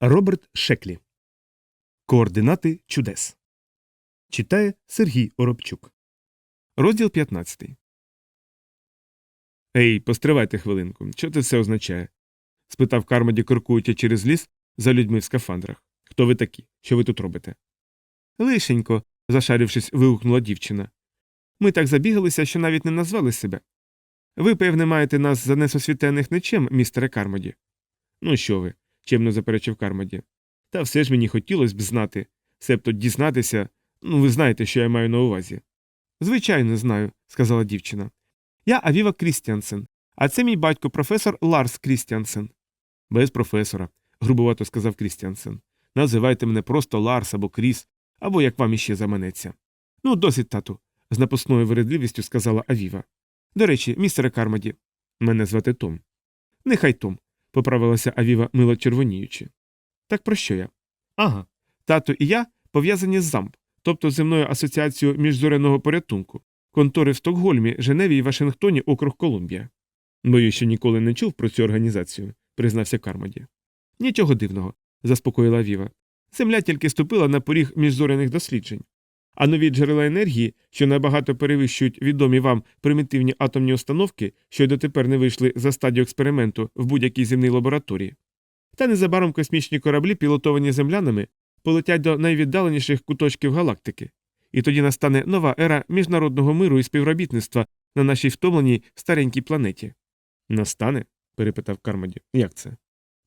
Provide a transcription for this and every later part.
Роберт Шеклі. Координати чудес. Читає Сергій Оробчук. Розділ 15. Ей, постривайте хвилинку. Що це все означає? спитав Кармоді, крокуючи через ліс за людьми в скафандрах. Хто ви такі? Що ви тут робите? Лишенько, зашарившись, вигукнула дівчина. Ми так забігалися, що навіть не назвали себе. Ви, певне, маєте нас за несосвітенних нечем, містере Кармоді. Ну що ви? Чемно заперечив Кармоді. Та все ж мені хотілося б знати, себто дізнатися, ну ви знаєте, що я маю на увазі. Звичайно, знаю, сказала дівчина. Я Авіва Крістіансен, а це мій батько професор Ларс Крістіансен. Без професора, грубувато сказав Крістіансен. Називайте мене просто Ларс або Кріс, або як вам іще заманеться. Ну, досить, тату, з напускною вередливістю сказала Авіва. До речі, містере Кармоді, мене звати Том. Нехай Том, поправилася Авіва мило червоніючи. Так про що я? Ага. Тато і я пов'язані з ЗАМП, тобто земною асоціацією міжзоряного порятунку, контори в Стокгольмі, Женеві і Вашингтоні, округ Колумбія. Боюсь, що ніколи не чув про цю організацію, признався Кармоді. Нічого дивного, заспокоїла Віва. Земля тільки ступила на поріг міжзоряних досліджень. А нові джерела енергії, що набагато перевищують відомі вам примітивні атомні установки, що й дотепер не вийшли за стадію експерименту в будь-якій земній лабораторії. Та незабаром космічні кораблі, пілотовані землянами, полетять до найвіддаленіших куточків галактики, і тоді настане нова ера міжнародного миру і співробітництва на нашій втомленій старенькій планеті. Настане? перепитав Кармоді. Як це?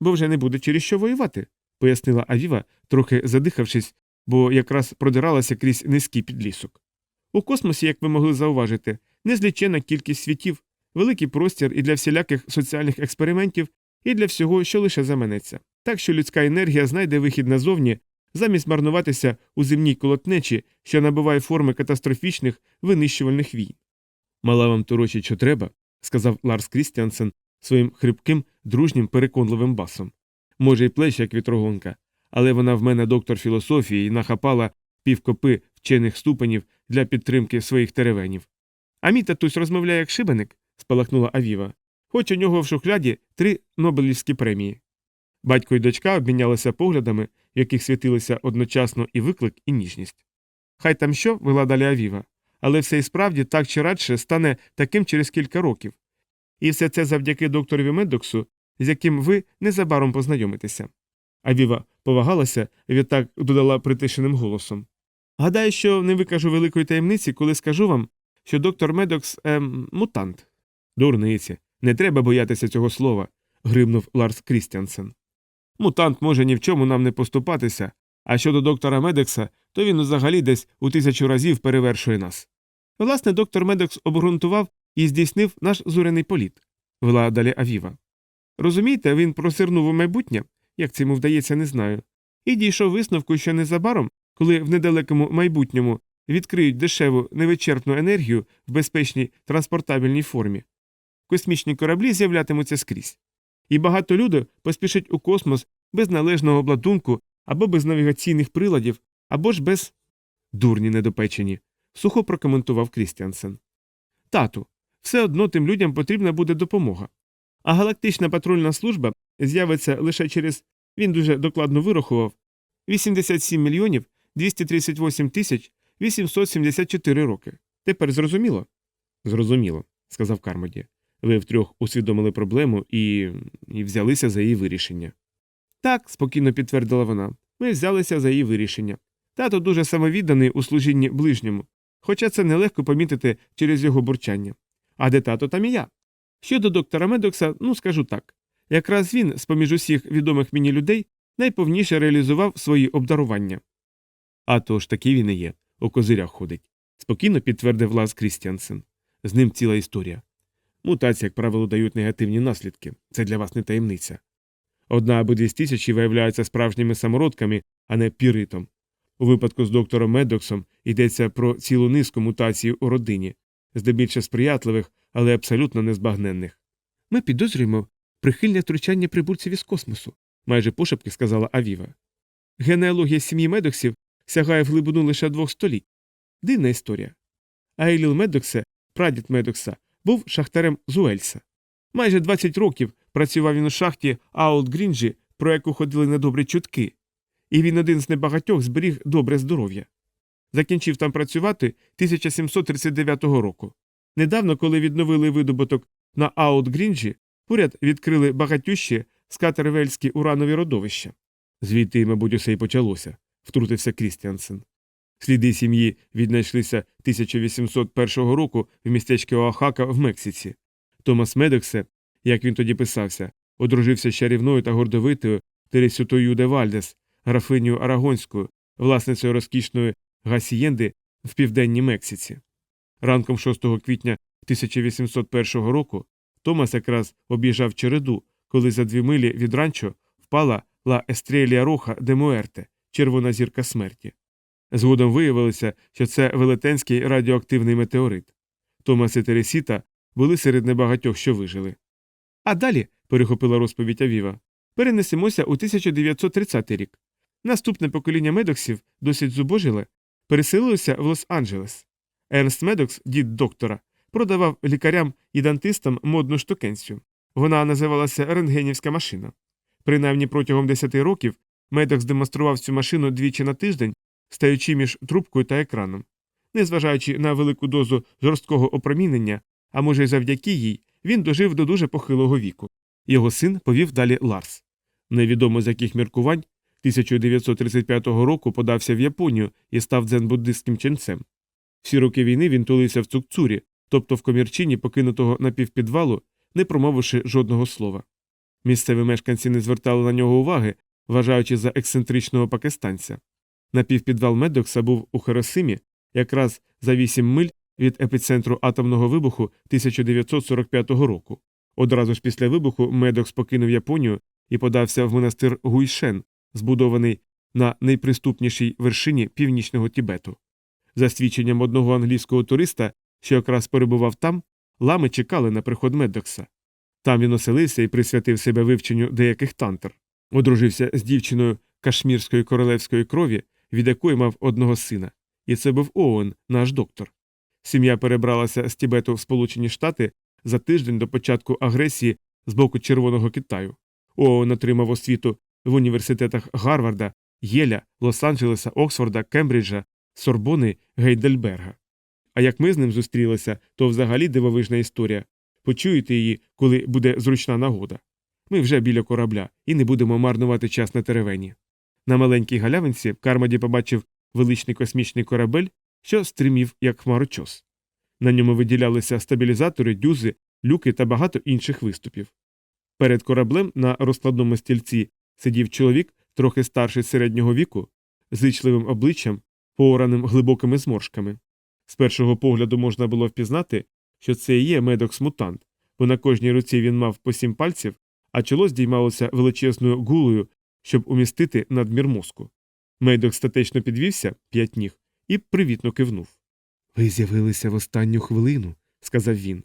Бо вже не буде через що воювати, пояснила Авіва, трохи задихавшись, бо якраз продиралася крізь низький підлісок. У космосі, як ви могли зауважити, незліченна кількість світів, великий простір і для всіляких соціальних експериментів, і для всього, що лише заманеться. Так що людська енергія знайде вихід назовні, замість марнуватися у земній колотнечі, що набуває форми катастрофічних винищувальних війн. Мала вам торочить, що треба, сказав Ларс Крістіансен своїм хрипким, дружнім, переконливим басом. Може, й плеч, як вітрогонка, але вона в мене доктор філософії і нахапала півкопи вчених ступенів для підтримки своїх теревенів. А мій татусь розмовляє як шибеник, спалахнула Авіва, хоч у нього в шухляді три Нобелівські премії. Батько і дочка обмінялися поглядами, в яких світилися одночасно і виклик, і ніжність. Хай там що, вела далі Авіва, але все і справді так чи радше стане таким через кілька років. І все це завдяки докторові Медоксу, з яким ви незабаром познайомитеся. Авіва повагалася відтак додала притишеним голосом. Гадаю, що не викажу великої таємниці, коли скажу вам, що доктор Медокс ем, мутант. Дурниці, не треба боятися цього слова, гримнув Ларс Крістіансен. Мутант може ні в чому нам не поступатися, а щодо доктора Медекса, то він взагалі десь у тисячу разів перевершує нас. Власне, доктор Медекс обґрунтував і здійснив наш зурений політ, вела далі Авіва. Розумієте, він просирнув у майбутнє, як це йому вдається, не знаю, і дійшов висновку, що незабаром, коли в недалекому майбутньому відкриють дешеву невичерпну енергію в безпечній транспортабельній формі, космічні кораблі з'являтимуться скрізь. І багато людей поспішать у космос без належного обладунку або без навігаційних приладів, або ж без дурні недопечені, сухо прокоментував Крістіансен. Тату, все одно тим людям потрібна буде допомога. А галактична патрульна служба з'явиться лише через він дуже докладно вирахував 87 мільйонів 238 тисяч 874 роки. Тепер зрозуміло? Зрозуміло, сказав Кармоді. Ви втрьох усвідомили проблему і... і взялися за її вирішення. Так, спокійно підтвердила вона. Ми взялися за її вирішення. Тато дуже самовідданий у служінні ближньому, хоча це нелегко помітити через його бурчання. А де тато, там і я. Щодо доктора Медокса, ну скажу так. Якраз він, з поміж усіх відомих мені людей, найповніше реалізував свої обдарування. А то ж таки він і є, у козирях ходить, спокійно підтвердив Лас Крістіансен. З ним ціла історія. Мутації, як правило, дають негативні наслідки, це для вас не таємниця. Одна або дві з тисячі виявляються справжніми самородками, а не піритом. У випадку з доктором Медоксом йдеться про цілу низку мутацій у родині, здебільшого сприятливих, але абсолютно незбагненних. Ми підозрюємо прихильне втручання прибульців із космосу, майже пошепки сказала Авіва. Генеалогія сім'ї Медоксів сягає в глибину лише двох століть. Дивна історія. Айліл Медоксе, прадід Медокса, був шахтарем з Уельса. Майже 20 років працював він у шахті Аут Грінджі про яку ходили недобрі чутки, і він один з небагатьох зберіг добре здоров'я. Закінчив там працювати 1739 року. Недавно, коли відновили видобуток на Аут-Грінджі, поряд відкрили багатющі скатервельські уранові родовища. Звідти, мабуть, усе й почалося, втрутився Крістіансен. Сліди сім'ї віднайшлися 1801 року в містечку Оахака в Мексиці. Томас Медексе, як він тоді писався, одружився з чарівною та гордовитою Тересютою де Вальдес, графинею Арагонською, власницею розкішної гасієнди в південній Мексиці. Ранком 6 квітня 1801 року Томас якраз об'їжджав череду, коли за дві милі від ранчо впала Ла Естрелія Роха де Муерте, червона зірка смерті. Згодом виявилося, що це велетенський радіоактивний метеорит. Томас і Тересіта були серед небагатьох, що вижили. А далі, перехопила розповідь Авіва, перенесемося у 1930 рік. Наступне покоління медоксів, досить зубожиле, переселилося в Лос-Анджелес. Ернст Медокс, дід доктора, продавав лікарям і дантистам модну штукенцію. Вона називалася рентгенівська машина. Принаймні протягом 10 років Медокс демонстрував цю машину двічі на тиждень, стаючи між трубкою та екраном. Незважаючи на велику дозу жорсткого опромінення, а може й завдяки їй, він дожив до дуже похилого віку. Його син повів далі Ларс. Невідомо з яких міркувань 1935 року подався в Японію і став дзен-буддистським ченцем. Всі роки війни він тулився в цукцурі, тобто в комірчині, покинутого напівпідвалу, не промовивши жодного слова. Місцеві мешканці не звертали на нього уваги, вважаючи за ексцентричного пакистанця. Напівпідвал Медокса був у Хиросимі, якраз за 8 миль від епіцентру атомного вибуху 1945 року. Одразу ж після вибуху Медокс покинув Японію і подався в монастир Гуйшен, збудований на найприступнішій вершині північного Тібету. За свідченням одного англійського туриста, що якраз перебував там, лами чекали на приход Медокса. Там він оселився і присвятив себе вивченню деяких тантр, одружився з дівчиною кашмірської королевської крові, від якої мав одного сина, і це був Оуен, наш доктор. Сім'я перебралася з Тібету в Сполучені Штати за тиждень до початку агресії з боку Червоного Китаю. Оуен отримав освіту в університетах Гарварда, Єля, Лос-Анджелеса, Оксфорда, Кембриджа, Сорбони, Гейдельберга. А як ми з ним зустрілися, то взагалі дивовижна історія. Почуєте її, коли буде зручна нагода. Ми вже біля корабля і не будемо марнувати час на теревені. На маленькій галявинці Кармоді побачив величний космічний корабель, що стримів як хмарочос. На ньому виділялися стабілізатори, дюзи, люки та багато інших виступів. Перед кораблем на розкладному стільці сидів чоловік, трохи старший середнього віку, з вичливим обличчям, поораним глибокими зморшками. З першого погляду можна було впізнати, що це і є медокс-мутант, бо на кожній руці він мав по сім пальців, а чоло здіймалося величезною гулою, щоб умістити надмір мозку. Медок статечно підвівся п'ять ніг і привітно кивнув. Ви з'явилися в останню хвилину, сказав він.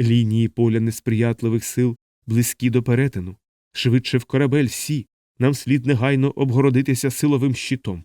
Лінії поля несприятливих сил близькі до перетину. Швидше в корабель сі. Нам слід негайно обгородитися силовим щитом.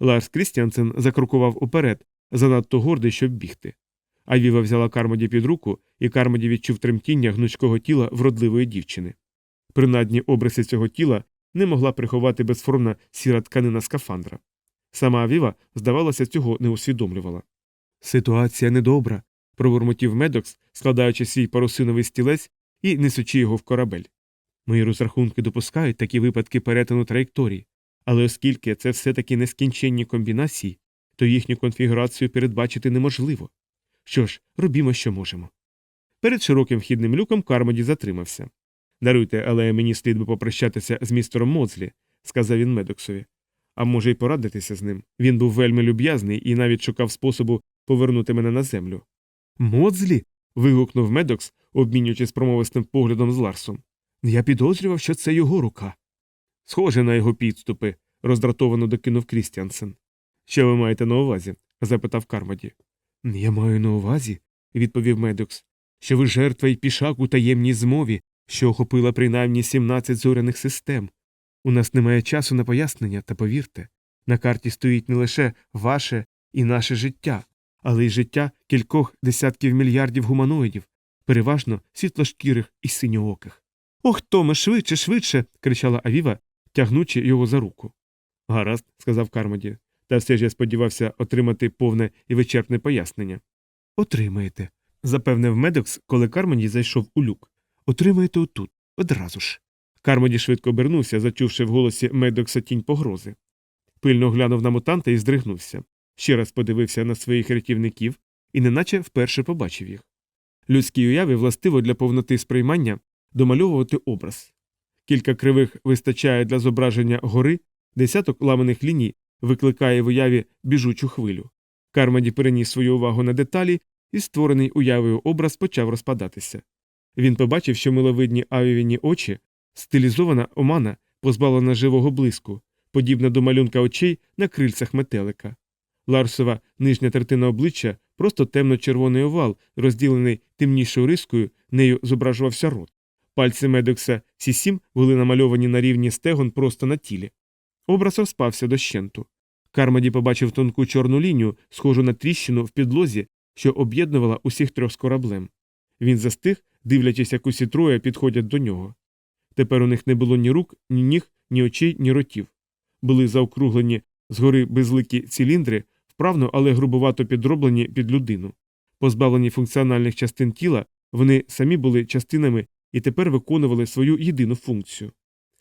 Ларс Крістіансен закрокував уперед, занадто гордий, щоб бігти. Авіва взяла Кармоді під руку, і Кармоді відчув тремтіння гнучкого тіла вродливої дівчини. Принадні обриси цього тіла не могла приховати безформна сіра тканина скафандра. Сама Авіва, здавалося, цього не усвідомлювала. Ситуація недобра, пробурмотів Медокс, складаючи свій парусиновий стілець і несучи його в корабель. Мої розрахунки допускають такі випадки перетину траєкторії, але оскільки це все таки нескінченні комбінації, то їхню конфігурацію передбачити неможливо. Що ж, робімо, що можемо. Перед широким вхідним люком Кармоді затримався. Даруйте, але мені слід би попрощатися з містером Моцлі, сказав він Медоксові. А може, й порадитися з ним. Він був вельми люб'язний і навіть шукав способу повернути мене на землю. Моцлі. вигукнув Медокс, обмінюючись промовистим поглядом з Ларсом. Я підозрював, що це його рука. Схоже на його підступи, роздратовано докинув Крістіансен. Що ви маєте на увазі? запитав Кармоді. Я маю на увазі, відповів Медокс, що ви жертва й пішак у таємній змові, що охопила принаймні 17 зоряних систем. У нас немає часу на пояснення, та повірте, на карті стоїть не лише ваше і наше життя, але й життя кількох десятків мільярдів гуманоїдів, переважно світлошкірих і синьооких. Ох, Томе, швидше, швидше. кричала Авіва, тягнучи його за руку. Гаразд, сказав Кармоді, та все ж я сподівався отримати повне і вичерпне пояснення. Отримаєте, запевнив Медокс, коли Кармоді зайшов у люк. Отримаєте отут, одразу ж. Кармоді швидко обернувся, зачувши в голосі Медокса тінь погрози. Пильно глянув на мутанта і здригнувся. Ще раз подивився на своїх рятівників і неначе вперше побачив їх. Людській уяві властиво для повноти сприймання домальовувати образ. Кілька кривих вистачає для зображення гори, десяток ламаних ліній викликає в уяві біжучу хвилю. Кармаді переніс свою увагу на деталі, і створений уявою образ почав розпадатися. Він побачив, що миловидні авівіні очі, стилізована омана, позбавлена живого блиску, подібна до малюнка очей на крильцях метелика. Ларсова нижня третина обличчя просто темно-червоний овал, розділений темнішою рискою, нею зображувався рот. Пальці Медокса всі сім були намальовані на рівні стегон просто на тілі. Образ розпався дощенту. Кармаді побачив тонку чорну лінію, схожу на тріщину в підлозі, що об'єднувала усіх трьох з кораблем. Він застиг, дивлячись, як усі троє підходять до нього. Тепер у них не було ні рук, ні ніг, ні очей, ні ротів. Були заокруглені згори безликі циліндри, вправно, але грубувато підроблені під людину. Позбавлені функціональних частин тіла, вони самі були частинами і тепер виконували свою єдину функцію.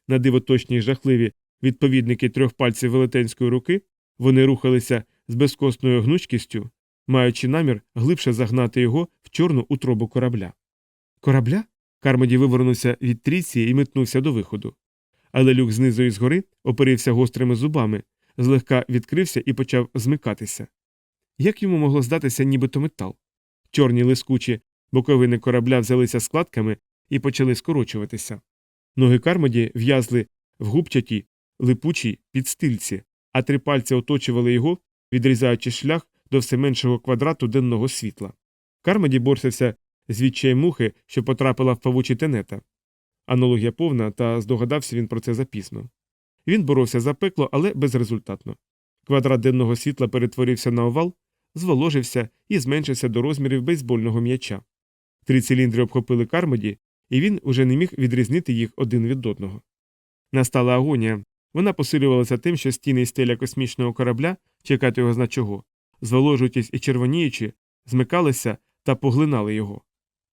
На диво точні й жахливі відповідники трьох пальців велетенської руки, вони рухалися з безкосною гнучкістю, маючи намір глибше загнати його в чорну утробу корабля. Корабля? Кармоді вивернувся від трійці і метнувся до виходу. Але люк знизу і згори оперився гострими зубами, злегка відкрився і почав змикатися. Як йому могло здатися нібито метал? Чорні лискучі боковини корабля взялися складками і почали скорочуватися. Ноги Кармоді в'язли в губчатій, липучій підстильці, а три пальці оточували його, відрізаючи шлях до все меншого квадрату денного світла. Кармоді борсився з відчай мухи, що потрапила в павучі тенета. Аналогія повна, та здогадався він про це запізно. Він боровся за пекло, але безрезультатно. Квадрат денного світла перетворився на овал, зволожився і зменшився до розмірів бейсбольного м'яча. Три циліндри обхопили Кармоді, і він уже не міг відрізнити їх один від одного. Настала агонія. Вона посилювалася тим, що стіни і стеля космічного корабля, чекати його зна чого, зволожуючись і червоніючи, змикалися та поглинали його.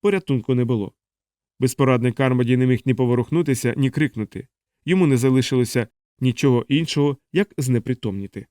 Порятунку не було. Безпорадний Кармоді не міг ні поворухнутися, ні крикнути. Йому не залишилося нічого іншого, як знепритомніти.